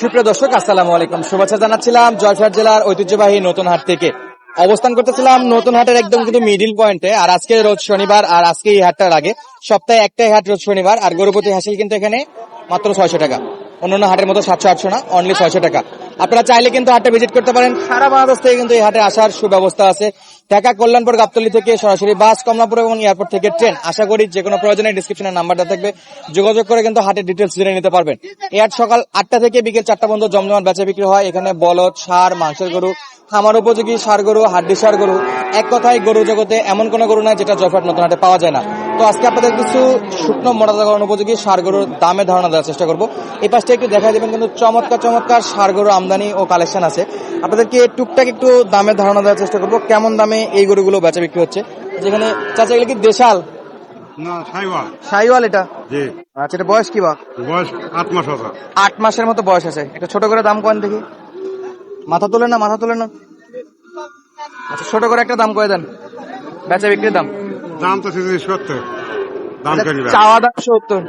সুপ্রিয় দর্শক, আসসালামু আলাইকুম। শুভেচ্ছা জানাচ্ছিলাম জয়ফাট জেলার ঐতিহ্যবাহী নতুন হাট থেকে। অবস্থান করতেছিলাম নতুন হাটের একদম কিন্তু মিডিল পয়েন্টে আর আজকে রোজ শনিবার, আর আজকে এই হাটটার আগে। সপ্তাহে একটাই হাট রোজ শনিবার, আর গরুপতি হাসিল কিন্তু এখানে মাত্র ছয়শো টাকা। অন্যান্য হাটের মতো সাতশো, আটশো না অনলি ছয়শো টাকা। আপনারা চাইলে কিন্তু হাটে ভিজিট করতে পারেন। সারা বাংলাদেশ থেকে কিন্তু এই হাটে আসার সুব্যবস্থা আছে। ঢাকা কল্যাণপুর গাবতলী থেকে সরাসরি বাস কমলাপুর এবং এয়ারপোর্ট থেকে ট্রেন। আশা করি যে কোনো প্রয়োজনে ডিসক্রিপশনে নাম্বারটা থাকবে। যোগাযোগ করে কিন্তু হাটের ডিটেলস জেনে নিতে পারবেন। হাট সকাল আটটা থেকে বিকেল চারটা পর্যন্ত জমজমাট বেচা বিক্রি হয়। এখানে বলদ সার মাংসের গরু, খামার উপযোগী সার গরু, হাড্ডি সার গরু, এক কথায় গরু জগতে এমন কোন গরু নাই যেটা জয়ফাট নতুন হাটে পাওয়া যায় না। তো আজকে আপনাদের কিছু শুকনো মোটাতাকরণ উপযোগী সার গরুর দামে ধারণা দেওয়ার চেষ্টা করব। এই পাশটা একটু দেখা দেবেন, কিন্তু চমৎকার চমৎকার সার গরুর আমদানি ও কালেকশন আছে। আপনাদেরকে টুকটাক একটু দামের ধারণা দেওয়ার চেষ্টা করব। কেমন দামে এই গরুগুলো বেচা বিক্রি হচ্ছে। যেখানে চাচা এগুলো কি দেশাল? সাইওয়াল। সাইওয়াল এটা? আচ্ছা এটা বয়স কি বা? বয়স আট মাস আছে। আট মাসের মতো বয়স আছে। একটা ছোট করে দাম কয়েন দেখি। মাথা তোলে না মাথা তোলে না। আচ্ছা ছোট করে একটা দাম কয়ে দেন। বেচা বিক্রির দাম। দাম তো সত্তর। দাম এটা করি চাওয়া দাম সত্তর।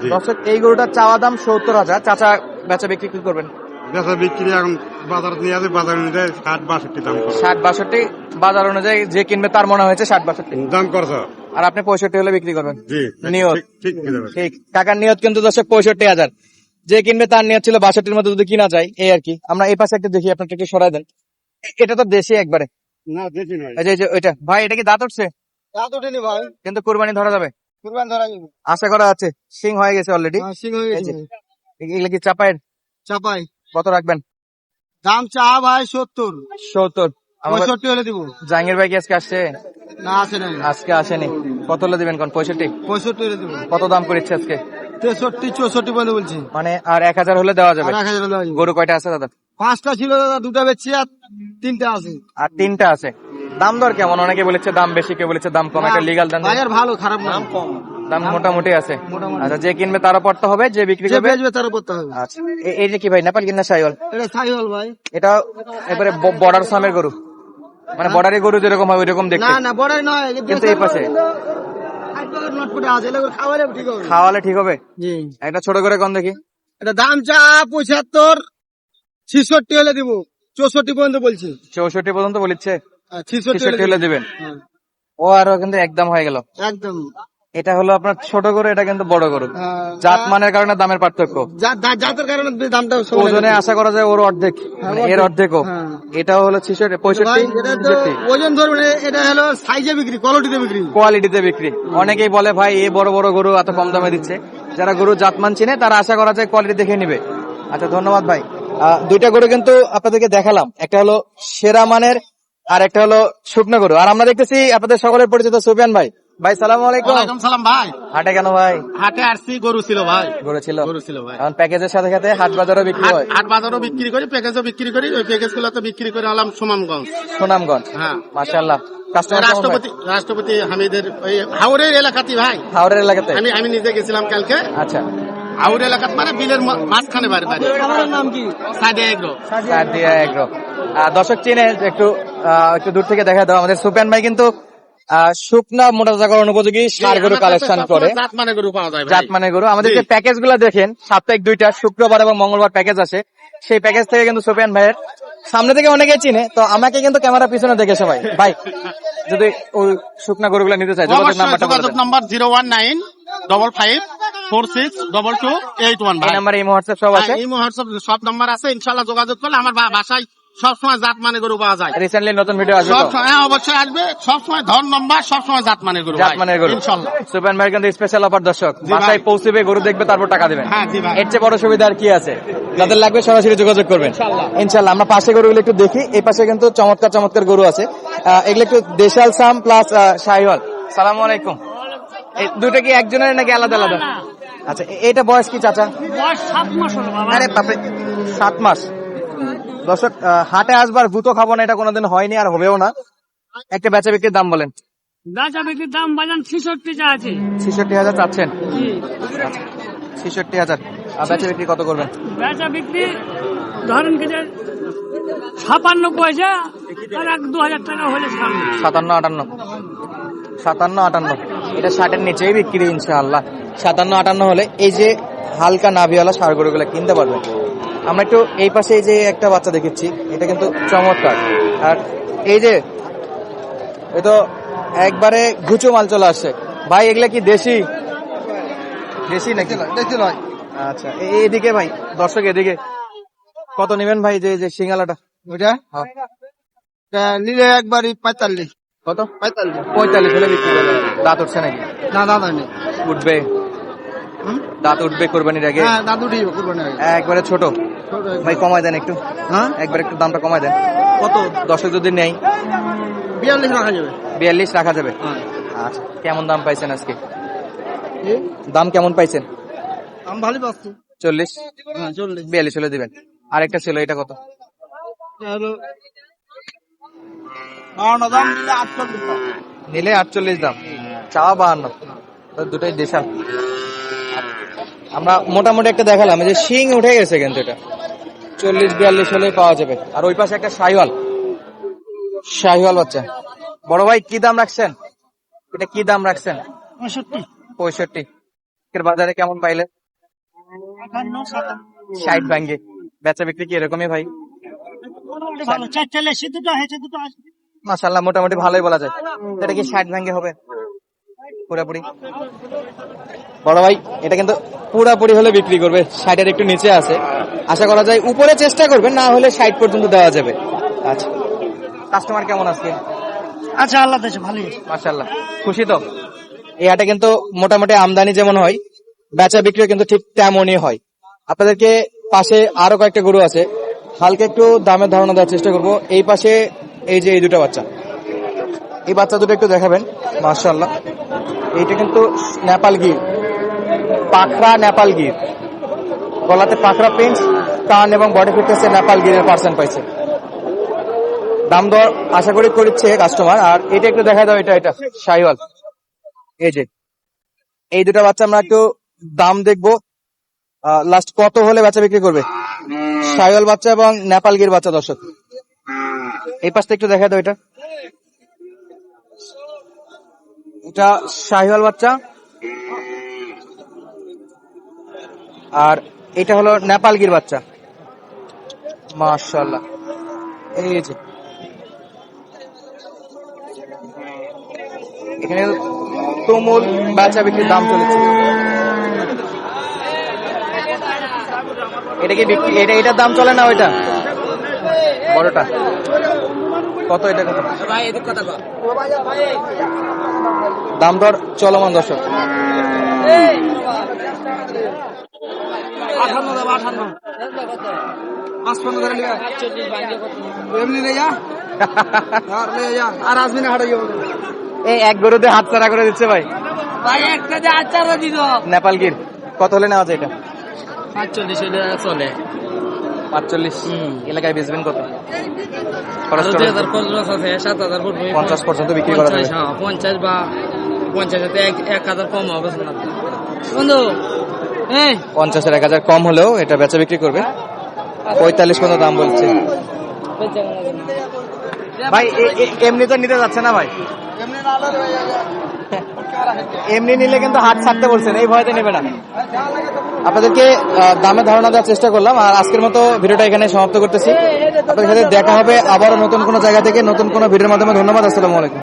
এই চাওয়া দাম সত্তর হাজার। চাচা বেচা বিক্রি কি করবেন? বেচা বিক্রি এখন বাজার নিয়ে আছে বাজার অনুযায়ী ষাট বাষট্টি দাম ষাট বাষট্টি বাজার অনুযায়ী যে কিনবে তার মনে হয়েছে ষাট বাষট্টি। দাম করছে? আর আপনি পঁয়ষট্টি হলে বিক্রি করবেন। জি নিয়ত। ঠিক- টাকার নিয়ত কিন্তু দর্শক পঁয়ষট্টি হাজার। যে কিনবে তার নিয়ত ছিল বাষট্টির মধ্যে যদি কিনা যায় এই আর কি। আমরা এই পাশে একটা দেখি আপনার একটু সরাই দেন। এটা তো দেশি একবারে। না দেখি নয়। এই যে এই যে ওইটা। ভাই এটা কি দাঁত উঠছে? রাত ওঠেনি ভাই। কিন্তু কুরবানি ধরা যাবে। কুরবান ধরা যাবে। আশা করা আছে সিং হয়ে গেছে অলরেডি হ্যাঁ, সিং হয়ে গেছে এগুলো কি চাপায়ের? চাপাই। কত রাখবেন? দাম চা ভাই সত্তর। সত্তর। পঁয়ষট্টি হলে দিব। জাহাঙ্গীর ভাই কি আজকে আসছে? না আসে নাই। আজকে আসেনি। কত হলে দিবেন কোন? পঁয়ষট্টি? পঁয়ষট্টি হলে দিব। কত দাম করেছে আজকে? তেষট্টি চৌষট্টি বলে বলছি। মানে আর এক হাজার হলে দেওয়া যাবে। এক হাজার হলে গরু কয়টা আছে দাদা? পাঁচটা ছিল দাদা দুটা বেচছি আর তিনটা আছে। আর তিনটা আছে। দাম দর কেমন? অনেকে বলেছে দাম বেশি কেউ বলেছে দাম কম। একটা লিগাল দাম ভালো খারাপ দাম কম। দাম মোটামুটি আছে। আচ্ছা যে কিনবে তারও পড়তে হবে যে বিক্রি করবে। বেচবে তার করতে হবে। আচ্ছা যে কি ভাই নেপাল কিনা সাইওয়াল? এটা সাইহল ভাই। এটা এবারে বর্ডার সামের গরু। মানে বর্ডারের গরু যেরকম হয় ওইরকম দেখতে। না না বড় নয় কিন্তু এই পাশে? খাওয়ালে ঠিক হবে। একটা ছোট করে কম দেখি। এটা দাম চা পঁচাত্তর ছিষট্টি হলে দিব। চৌষট্টি পর্যন্ত বলছি। চৌষট্টি পর্যন্ত বলিচ্ছে। ছিষট্টি হলে দিবেন। হ্যাঁ, ও আরও কিন্তু একদম হয়ে গেল। একদম। এটা হলো আপনার ছোট গরু এটা কিন্তু বড় গরু। হ্যাঁ, জাত মানের কারণে দামের পার্থক্য। জাতের কারণে দামটা ওজনে আশা করা যায় ওর অর্ধেক মানে এর অর্ধেকও হ্যাঁ। এটাও হলো ছিষট্টি পঁয়ষট্টি এটা ওজন ধরবে না, এটা হলো সাইজে বিক্রি কোয়ালিটিতে বিক্রি। কোয়ালিটিতে বিক্রি। অনেকেই বলে ভাই এ বড় বড় গরু এত কম দামে দিচ্ছে। যারা গরু জাতমান চিনে তারা আশা করা যায় কোয়ালিটি দেখে নিবে। আচ্ছা ধন্যবাদ ভাই। দুইটা গরু কিন্তু আপনাদেরকে দেখালাম। একটা হলো সেরা মানের আর একটা হলো শুকনো গরু। আর আমরা দেখতেছি আপনাদের সকলের পরিচিত সুফিয়ান ভাই। ভাই সালাম আলাইকুম। সালাম ভাই। হাটে কেন ভাই? হাটে আসছি গরু ছিল ভাই। গরু ছিল। গরু ছিল ভাই। এখন প্যাকেজের সাথে সাথে হাট বাজারও বিক্রি হয়। হাট বাজারও বিক্রি করি প্যাকেজও বিক্রি করি ওই প্যাকেজগুলো তো বিক্রি করে হলাম সুনামগঞ্জ। সুনামগঞ্জ? হ্যাঁ। মাশাআল্লাহ। রাষ্ট্রপতি রাষ্ট্রপতি হামিদের ওই হাওড়ের এলাকাতে ভাই। হাওড়ের এলাকাতে? আমি আমি নিজে গেছিলাম কালকে। আচ্ছা। হাওড় এলাকাত মানে বিলের মাঝখানে বাড়ি বাড়ি। আমার নাম কি? সাদে এগ্রো। আর দিয়ে এগ্রো। আহ, দর্শক চিনে একটু একটু দূর থেকে দেখা দাও। আমাদের সুপেন ভাই কিন্তু শুকনা মোটা জাগরণ উপযোগী সার গরু কালেকশন করে। জাত মানে গরু পাওয়া যায় মানে গরু। আমাদের যে প্যাকেজগুলো দেখেন সাপ্তাহিক দুইটা শুক্রবার এবং মঙ্গলবার প্যাকেজ আছে সেই প্যাকেজ থেকে কিন্তু সুপেন ভাইয়ের সামনে থেকে অনেকে চিনে তো আমাকে কিন্তু ক্যামেরা পিছনে দেখে সবাই। ভাই যদি ওই শুকনা গরুগুলো নিতে চাই যোগাযোগ। Number zero one nine double five four six double two eight one এই নাম্বারে এই হোয়াটসঅ্যাপ সব আছে? এই হোয়াটসঅ্যাপ সব নাম্বার আছে। ইনশাল্লাহ যোগাযোগ করলে আমার বাসায় সবসময় জাত মানে গরু পাওয়া যায়। রিসেন্টলি নতুন ভিডিও আসবে সব হ্যাঁ, অবশ্যই আসবে। সবসময় ধর নম্বর সবসময় জাত মানে গরু জাত। মানের গরু। ইনশাল্লাহ। সুপেন ভাই কিন্তু স্পেশাল অফার দর্শক। বাসায় পৌঁছবে গরু দেখবে তারপর টাকা দেবেন। হ্যাঁ জি ভাই। এর চেয়ে বড় সুবিধা আর কি আছে? যাদের লাগবে সরাসরি যোগাযোগ করবেন। ইনশাল্লাহ। আমরা পাশে গরুগুলো একটু দেখি। এই পাশে কিন্তু চমৎকার চমৎকার গরু আছে। এগুলো একটু দেশাল সাম প্লাস শাহিওয়াল। সালাম আলাইকুম। এই দুটো কি একজনের নাকি আলাদা আলাদা? আচ্ছা এটা বয়স কি চাচা? আরে বাপরে সাত মাস। দর্শক হাটে আসবার ভূত খাব না এটা কোনোদিন হয়নি আর হবেও না। একটা বেচা বিক্রির দাম বলেন। বেচা বিক্রির দাম বাজান ছিষট্টি আছে। ছেষট্টি হাজার চাচ্ছেন? ছেষট্টি হাজার। আর বেচা বিক্রি কত করবেন? বেচা বিক্রি ধরেন কি যে ছাপান্ন পয়সা আর এক দু হাজার টাকা হলে সাতান্ন আটান্ন। সাতান্ন আটান্ন। এটা ষাটের নিচেই বিক্রি ইনশাআল্লাহ। সাতান্ন আটান্ন হলে এই যে হালকা নাভিওয়ালা সার গরুগুলো কিনতে পারবেন। আমরা একটু এই পাশে এই যে একটা বাচ্চা দেখেছি এটা কিন্তু চমৎকার। আর এই যে এ তো একবারে ঘুচো মাল চলে আসছে। ভাই এগুলা কি দেশি? দেশি নাকি? দেখতে নয় আচ্ছা এদিকে ভাই দর্শক এদিকে। কত নেবেন ভাই যে যে সিঙ্গালাটা? ওইটা? হ্যাঁ। নিলে একবারই পঁয়তাল্লিশ। কত? পঁয়তাল্লিশ। পঁয়তাল্লিশ হলে বিক্রি করবে দাঁত উঠছে নাকি? না দাদা নেই উঠবে। দাঁত উঠবে কোরবানির আগে? দাঁত দাদু ঠিক করব না একবারে ছোট। ভাই কমায় দেন একটু। হ্যাঁ? একবার একটু দামটা কমায় দেন। কত? দর্শক যদি নেই বিয়াল্লিশ রাখা যাবে। বিয়াল্লিশ রাখা যাবে? হ্যাঁ। আচ্ছা কেমন দাম পাইছেন আজকে? দাম কেমন পাইছেন? আমি ভালোই পাচ্ছি। চল্লিশ? হ্যাঁ চল্লিশ। বিয়াল্লিশ হলে দিবেন। আরেকটা ছিল এটা কত? দাম নিলে আটচল্লিশ দাম। চাওয়া বাহান্ন। দুটোই দেশাল আমরা মোটামুটি একটা দেখালাম যে শিং উঠে গেছে কিন্তু এটা। চল্লিশ বিয়াল্লিশ হলে পাওয়া যাবে। আর ওই পাশে একটা শাহিওয়াল। শাহিওয়াল বাচ্চা। বড় ভাই কি দাম রাখছেন? এটা কি দাম রাখছেন? পঁয়ষট্টি। পঁয়ষট্টি। এর বাজারে কেমন পাইলে? ষাট ভাঙ্গে। বেচা বিক্রি কি এরকমই ভাই? মাসাল্লাহ মোটামুটি ভালোই বলা যায়। এটা কি ষাট ভাঙ্গে হবে? পুরাপুরি। বড় ভাই এটা কিন্তু পুরাপুরি হলে বিক্রি করবে। ষাটের একটু নিচে আছে। আশা করা যায় উপরে চেষ্টা করবেন না হলে ষাট পর্যন্ত দেওয়া যাবে। আচ্ছা। কাস্টমার কেমন আছে আচ্ছা আল্লাহ দেশে ভালোই মাসাল্লাহ খুশি তো? এই হাটে কিন্তু মোটামুটি আমদানি যেমন হয় বেচা বিক্রিও কিন্তু ঠিক তেমনই হয়। আপনাদেরকে পাশে আরও কয়েকটা গরু আছে হালকা একটু দামের ধারণা দেওয়ার চেষ্টা করব। এই পাশে এই যে এই দুটো বাচ্চা এই বাচ্চা দুটো একটু দেখাবেন মার্শাল্লাহ এইটা কিন্তু নেপাল গির পাখরা নেপাল গির। গলাতে পাখরা প্রিন্ট কান এবং বডি ফিটনেসে নেপাল গিরের পার্সেন্ট পাইছে। দাম দর আশা করি করছে কাস্টমার আর এটা একটু দেখা দাও, এটা এটা, শাহিওয়াল। এই যে, এই দুটা বাচ্চা আমরা একটু দাম দেখব। লাস্ট কত হলে বাচ্চা বিক্রি করবে? শাহিওয়াল বাচ্চা এবং নেপাল গির বাচ্চা, দর্শক। এই পাশটা একটু দেখা দাও, এটা। এটা শাহিওয়াল বাচ্চা। আর এটা হলো নেপালগির বাচ্চা। মাশাল্লাহ এই যে। এখানে তুমুল বাচ্চা বিক্রির দাম চলেছে। এটা কি বিক্রি এটা এটার দাম চলে না ওইটা? বড়টা। কত এটা কত? দাম দর চলমান দর্শক। আঠান্ন দাম আঠান্ন। পাঁচপান্ন ধরে লিয়া এমনি রে যা। আর আসবি না যাব এই এক গরুতে হাত চারা করে দিচ্ছে ভাই। ভাই একটা যে আচার দিত নেপাল গির। কত হলে নেওয়া যায় এটা? পাঁচচল্লিশ চলে। পাঁচচল্লিশ। এলাকায় বেচবেন কত? পঞ্চাশ পর্যন্ত বিক্রি করা পঞ্চাশ হ্যাঁ পঞ্চাশ বা পঞ্চাশ হাতে এক হাজার কম হবে। বন্ধু পঞ্চাশের এক হাজার কম হলেও এটা বেচা বিক্রি করবে। পঁয়তাল্লিশ পর্যন্ত দাম বলছে। ভাই এমনি তো নিতে যাচ্ছে না ভাই। এমনি নিলে কিন্তু হাত ছাড়তে বলছেন এই ভয়তে নেবে না। আপনাদেরকে দামে ধারণা দেওয়ার চেষ্টা করলাম আর আজকের মতো ভিডিওটা এখানে সমাপ্ত করতেছি। আপনাদের সাথে দেখা হবে আবারও নতুন কোনো জায়গা থেকে নতুন কোনো ভিডিওর মাধ্যমে। ধন্যবাদ আসসালামু আলাইকুম।